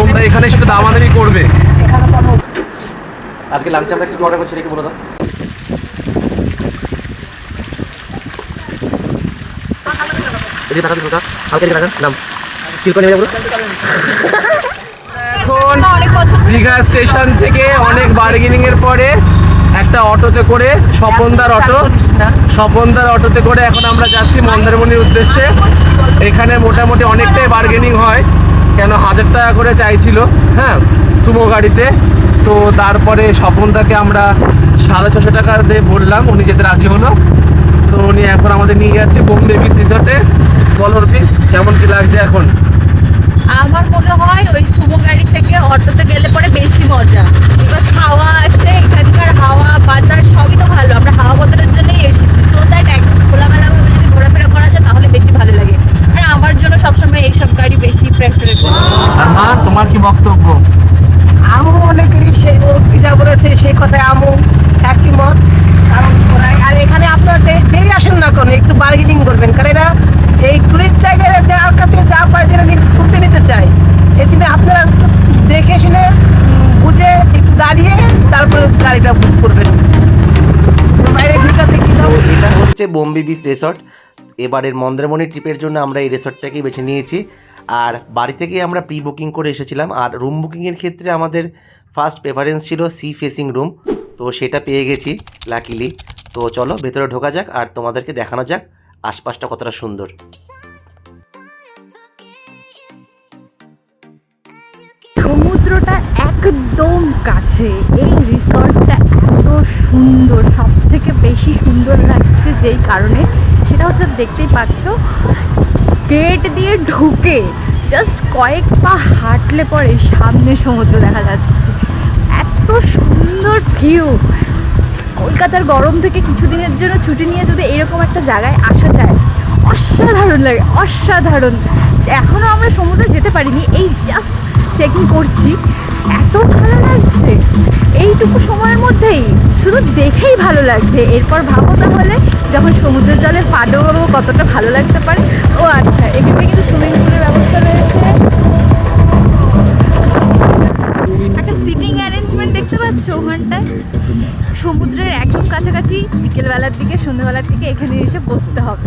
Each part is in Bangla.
তোমরা এখানে সেটা দামাদামি করবে। আজকে লাঞ্চে আমরা কি অর্ডার করছি একটু বলে দাও। এদিকে টাকা দিন হালকা দিকে টাকা নাম। চিল করে নেবে এখন দীঘা স্টেশন থেকে অনেক বার্গেনিং এর পরে একটা অটোতে করে স্বপনদার অটো স্বপনদার অটোতে করে এখন আমরা যাচ্ছি মন্দারমণির উদ্দেশ্যে। এখানে মোটামুটি অনেকটাই বার্গেনিং হয়। কেন হাজার টাকা করে চাইছিল হ্যাঁ সুমো গাড়িতে। তো তারপরে স্বপনদাকে আমরা সাড়ে ছশো টাকা দিয়ে বললাম, উনি যেতে রাজি হলো। তো উনি এখন আমাদের নিয়ে যাচ্ছে বোম্বে বিচ রিসর্টে বলো কেমন কি লাগছে এখন? আমার মনে হয় ওই সুমো গাড়ি থেকে অটোতে গেলে পরে বেশি মজা বিকজ হাওয়া আসে এখানকার হাওয়া বাতাস সবই তো ভালো আমরা হাওয়া বদলের জন্যই এসেছি সো দ্যাট একদম খোলামেলাভাবে যদি ঘোরাফেরা করা যায় তাহলে বেশি ভালো লাগে আর আমার জন্য সবসময় এইসব গাড়ি বেশি প্রেফারেবল আর মা তোমার কি বক্তব্য? আমও অনেকেরই সে ও যা বলেছে সেই কথায় আমু একই মত কারণ আর এখানে আপনারা যে যেই আসেন না কোনো একটু বার্গেনিং করবেন। কারণ এরা এই টুরিস্ট জায়গায় যার কাছে যা পায় যেটা নিয়ে ঘুরতে নিতে চায়। এই জন্য আপনারা একটু দেখে শুনে বুঝে একটু দাঁড়িয়ে তারপর গাড়িটা বুক করবেন। বাইরে এটা হচ্ছে বোম্বে বিচ রিসর্ট। এবারের মন্দারমণি ট্রিপের জন্য আমরা এই রিসর্টটাকেই বেছে নিয়েছি। আর বাড়ি থেকে আমরা প্রি বুকিং করে এসেছিলাম। আর রুম বুকিংয়ের ক্ষেত্রে আমাদের ফার্স্ট প্রেফারেন্স ছিল সি ফেসিং রুম তো সেটা পেয়ে গেছি লাকিলি তো চলো, ভেতরে ঢোকা যাক আর তোমাদেরকে দেখানো যাক আশপাশটা কতটা সুন্দর। সমুদ্রটা একদম কাছে। এই রিসর্টটা এত সুন্দর সব থেকে বেশি সুন্দর লাগছে যেই কারণে। সেটা হচ্ছে দেখতেই পাচ্ছ গেট দিয়ে ঢুকে জাস্ট কয়েক পা হাঁটলে পরে সামনে সমুদ্র দেখা যাচ্ছে। এত সুন্দর ভিউ কলকাতার গরম থেকে কিছুদিনের জন্য ছুটি নিয়ে যদি এরকম একটা জায়গায় আসা যায়, অসাধারণ লাগে, অসাধারণ। এখনও আমরা সমুদ্রে যেতে পারিনি, এই জাস্ট চেকিং করছি। এত ভালো লাগছে। এইটুকু সময়ের মধ্যেই শুধু দেখেই ভালো লাগছে। এরপর ভাবো তাহলে যখন সমুদ্রের জলে পা ডোবাবো, কতটা ভালো লাগতে পারে? ও আচ্ছা এখানে কিন্তু সুইমিং পুলের ব্যবস্থা রয়েছে। একটা সিটিং অ্যারেঞ্জমেন্ট দেখতে পাচ্ছ ওখানটায়? সমুদ্রের একদম কাছাকাছি, বিকেলবেলার দিকে, সন্ধ্যেবেলার দিকে এখানে এসে বসতে হবে।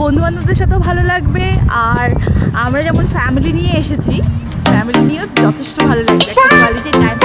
বন্ধু বান্ধবদের সাথেও ভালো লাগবে, আর আমরা যেমন ফ্যামিলি নিয়ে এসেছি ফ্যামিলি নিয়েও যথেষ্ট ভালো লাগবে। একটা কোয়ালিটি টাইম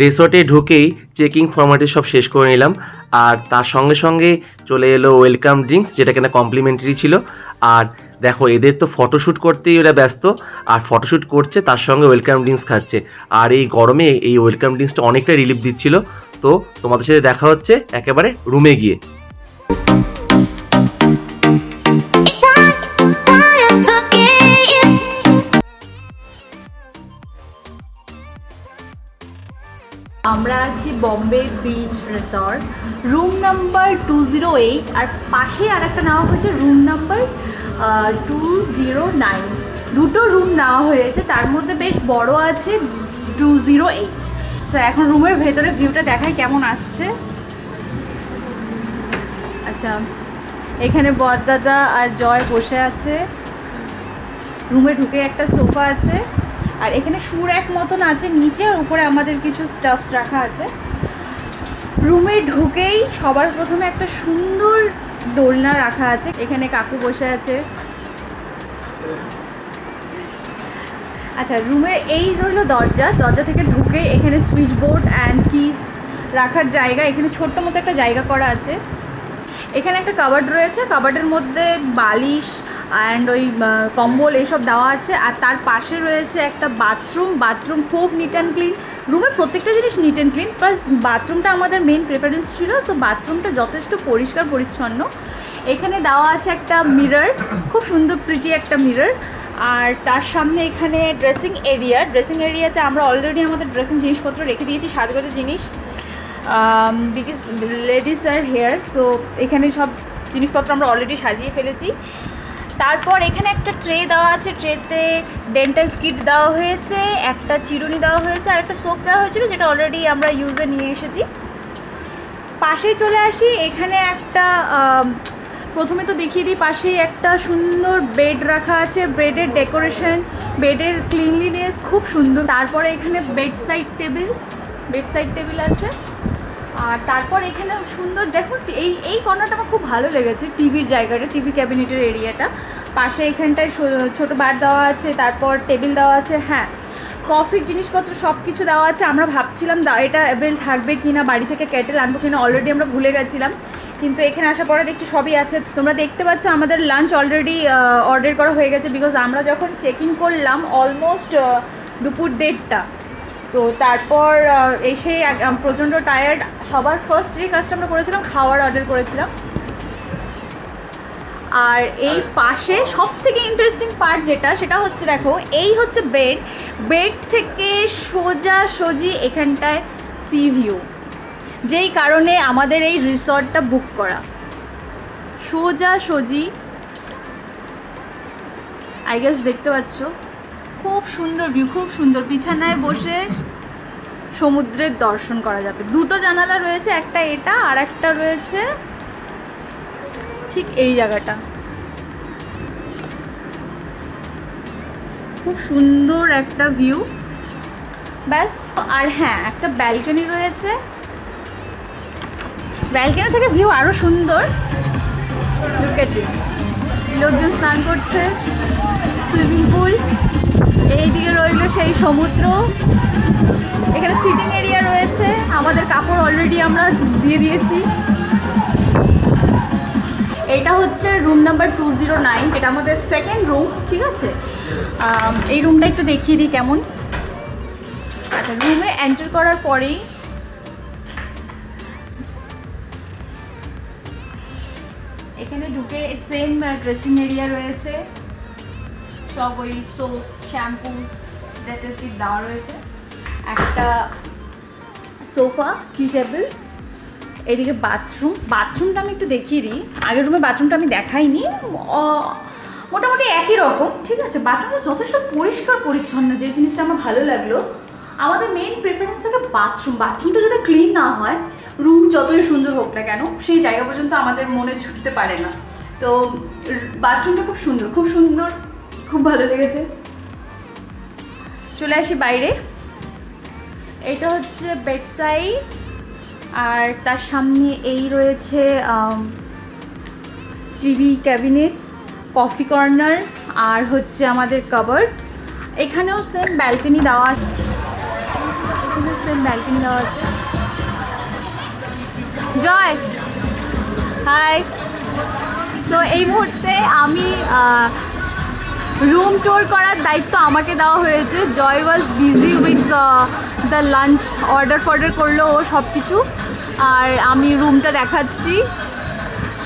রিসর্টে ঢুকেই চেকিং ফর্মালিটি সব শেষ করে নিলাম। আর তার সঙ্গে সঙ্গে চলে এলো ওয়েলকাম ড্রিঙ্কস যেটা কিনা কমপ্লিমেন্টারি ছিল। আর দেখো, এদের তো ফটোশ্যুট করতেই ওরা ব্যস্ত। আর ফটোশ্যুট করছে, তার সঙ্গে ওয়েলকাম ড্রিঙ্কস খাচ্ছে। আর এই গরমে এই ওয়েলকাম ড্রিঙ্কসটা অনেকটা রিলিফ দিচ্ছিল। তো তোমাদের সাথে দেখা হচ্ছে একেবারে রুমে গিয়ে। আমরা আছি Bombay beach resort room number two zero eight আর পাশে আর একটা নেওয়া হয়েছে room number two zero nine দুটো রুম নেওয়া হয়েছে, তার মধ্যে বেশ বড় আছে টু জিরো এইট তো এখন রুমের ভেতরে ভিউটা দেখায় কেমন আসছে। আচ্ছা এখানে বদদাদা আর জয় বসে আছে। রুমে ঢুকে একটা সোফা আছে। আর এখানে সুর এক মতন আছে, নিচে আর উপরে আমাদের কিছু স্টাফস রাখা আছে। রুমে ঢুকেই সবার প্রথমে একটা সুন্দর দোলনা রাখা আছে, এখানে কাকু বসে আছে। আচ্ছা রুমে এই রইল দরজা দরজা থেকে ঢুকে এখানে সুইচ বোর্ড অ্যান্ড কিস রাখার জায়গা, এখানে ছোট্ট মতো একটা জায়গা করা আছে। এখানে একটা কাবার্ড রয়েছে কাবার্ডের মধ্যে বালিশ অ্যান্ড ওই কম্বল এইসব দেওয়া আছে। আর তার পাশে রয়েছে একটা বাথরুম। বাথরুম খুব নিট অ্যান্ড ক্লিন রুমের প্রত্যেকটা জিনিস নিট অ্যান্ড ক্লিন প্লাস বাথরুমটা আমাদের মেন প্রেফারেন্স ছিল, তো বাথরুমটা যথেষ্ট পরিষ্কার, পরিচ্ছন্ন। এখানে দেওয়া আছে একটা মিরর খুব সুন্দর প্রিটি একটা মিরর আর তার সামনে এখানে ড্রেসিং এরিয়া ড্রেসিং এরিয়াতে আমরা অলরেডি আমাদের ড্রেসিং জিনিসপত্র রেখে দিয়েছি, সাজগোজের জিনিস। Because ladies are here so এখানে সব জিনিসপত্র আমরা অলরেডি সাজিয়ে ফেলেছি। তারপর এখানে একটা ট্রে দেওয়া আছে ট্রেতে ডেন্টাল কিট দেওয়া হয়েছে, একটা চিরুনি দেওয়া হয়েছে আর একটা সোপ দেওয়া হয়েছিল যেটা অলরেডি আমরা ইউজে নিয়ে এসেছি। পাশে চলে আসি, এখানে একটা প্রথমে তো দেখিয়ে দিই, পাশেই একটা সুন্দর বেড রাখা আছে বেডের ডেকোরেশন বেডের ক্লিনলিনেস খুব সুন্দর। তারপরে এখানে bed side table bed side table আছে। আর তারপর এখানে সুন্দর, দেখো, এই এই কর্নারটা আমার খুব ভালো লেগেছে টিভির জায়গাটা, টিভি ক্যাবিনেটের এরিয়াটা। পাশে এখানটায় ছোট বার দেওয়া আছে, তারপর টেবিল দেওয়া আছে হ্যাঁ। কফির জিনিসপত্র সব কিছু দেওয়া আছে, আমরা ভাবছিলাম এটা অ্যাভেল থাকবে কি না বাড়ি থেকে কেটেল আনব কিনা অলরেডি আমরা ভুলে গেছিলাম। কিন্তু এখানে আসার পরে দেখছি সবই আছে। তোমরা দেখতে পাচ্ছ আমাদের লাঞ্চ অলরেডি অর্ডার করা হয়ে গেছে বিকজ আমরা যখন চেক ইন করলাম অলমোস্ট দুপুর দেড়টা। তো তারপর এসে প্রচণ্ড টায়ার্ড সবার ফার্স্ট যে কাজটা আমরা করেছিলাম খাওয়ার অর্ডার করেছিলাম। আর এই পাশে সব থেকে ইন্টারেস্টিং পার্ট যেটা সেটা হচ্ছে দেখো এই হচ্ছে বেড বেড থেকে সোজা সোজি এখানটায় সি ভিউ যেই কারণে আমাদের এই রিসর্টটা বুক করা। সোজা সোজি। আই গেস দেখতে পাচ্ছ। খুব সুন্দর ভিউ খুব সুন্দর। বিছানায় বসে সমুদ্রের দর্শন করা যাবে। দুটো জানালা রয়েছে, একটা এটা আর একটা রয়েছে ঠিক এই জায়গাটা। খুব সুন্দর একটা ভিউ ব্যাস, আর হ্যাঁ একটা ব্যালকনি রয়েছে। ব্যালকনি থেকে ভিউ আরও সুন্দর। লোকজন স্নান করছে সুইমিং পুল এইদিকে রইল সেই সমুদ্র। এখানে সিটিং এরিয়া রয়েছে। আমাদের কাপড় অলরেডি আমরা দিয়ে দিয়েছি। এটা হচ্ছে room number two zero nine এটা আমাদের সেকেন্ড রুম ঠিক আছে? এই রুমটা একটু দেখিয়ে দিই কেমন। আচ্ছা রুমে এন্টার করার পরেই এখানে ঢুকে সেম ড্রেসিং এরিয়া রয়েছে। সব ওই সোপ শ্যাম্পুস ডেটেল কিট দেওয়া রয়েছে। একটা সোফা টি টেবিল এদিকে বাথরুম বাথরুমটা আমি একটু দেখিয়ে দিই। আগের রুমে বাথরুমটা আমি দেখাইনি। মোটামুটি একই রকম, ঠিক আছে? বাথরুমটা যথেষ্ট পরিষ্কার পরিচ্ছন্ন, যে জিনিসটা আমার ভালো লাগল। আমাদের মেইন প্রেফারেন্স থাকে বাথরুম বাথরুমটা যদি ক্লিন না হয় রুম যতই সুন্দর হোক না কেন, সেই জায়গা পর্যন্ত আমাদের মনে ছুটতে পারে না। তো বাথরুমটা খুব সুন্দর খুব সুন্দর, খুব ভালো লেগেছে। চলে আসি বাইরে। এটা হচ্ছে বেড সাইড আর তার সামনে এই রয়েছে টিভি ক্যাবিনেটস কফি কর্নার আর হচ্ছে আমাদের কাবার্ড এখানেও সেম ব্যালকনি দেওয়া আছে। এখানেও সেম ব্যালকনি দেওয়া আছে। জয়! হাই তো এই মুহূর্তে আমি রুম ট্যুর করার দায়িত্ব আমাকে দেওয়া হয়েছে। Joy was busy with the lunch order ফর্ডার করল ও সব কিছু আর আমি রুমটা দেখাচ্ছি।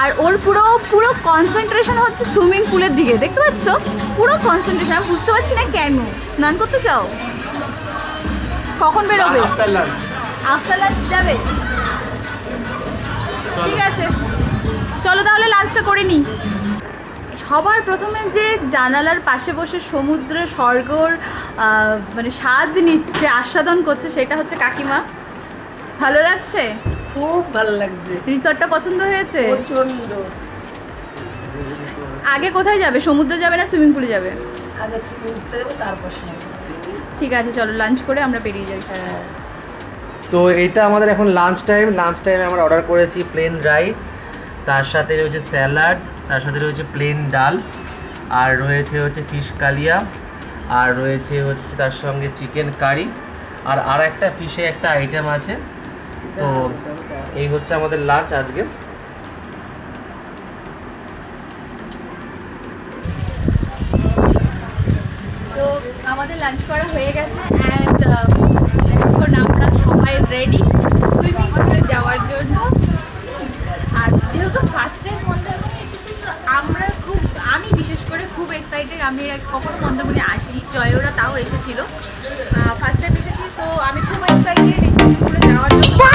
আর ওর পুরো পুরো কনসেন্ট্রেশন হচ্ছে সুইমিং পুলের দিকে দেখতে পাচ্ছ? পুরো কনসেন্ট্রেশন আমি বুঝতে পারছি না কেন। স্নান করতে চাও? কখন বেরোবে? আফটার লাঞ্চ আফটার লাঞ্চ যাবে। ঠিক আছে। চলো তাহলে লাঞ্চটা করে নিই সবার প্রথমে যে জানালার পাশে বসে সমুদ্র স্বর্গর মানে স্বাদ নিচ্ছে আস্বাদন করছে সেটা হচ্ছে কাকিমা। ভালো লাগছে? খুব ভালো লাগছে। রিসর্টটা পছন্দ হয়েছে? প্রচণ্ড আগে কোথায় যাবে? সমুদ্রে যাবে না সুইমিং পুলে যাবে? আগে ছুটতে দেবো তারপর সময় ঠিক আছে চলো লাঞ্চ করে আমরা বেরিয়ে যাই। হ্যাঁ। তো এটা আমাদের এখন লাঞ্চ টাইম লাঞ্চ টাইমে আমরা অর্ডার করেছি প্লেন রাইস তার সাথে রয়েছে স্যালাড তার সাথে রয়েছে প্লেন ডাল, আর রয়েছে হচ্ছে ফিশ কালিয়া, আর রয়েছে হচ্ছে তার সঙ্গে চিকেন কারি আর আর একটা ফিশে একটা আইটেম আছে। তো এই হচ্ছে আমাদের লাঞ্চ আজকে। আমাদের লাঞ্চ করা হয়ে গেছে আমরা সবাই রেডি যাওয়ার জন্য। আর যেহেতু ফার্স্ট আমি বিশেষ করে খুব এক্সাইটেড আমি এর কখনো মন্দারমণি আসিনি জয়রা তাও এসেছিল। ফার্স্ট টাইম এসেছি সো আমি খুব এক্সাইটেড করে যাওয়ার জন্য।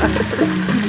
ました。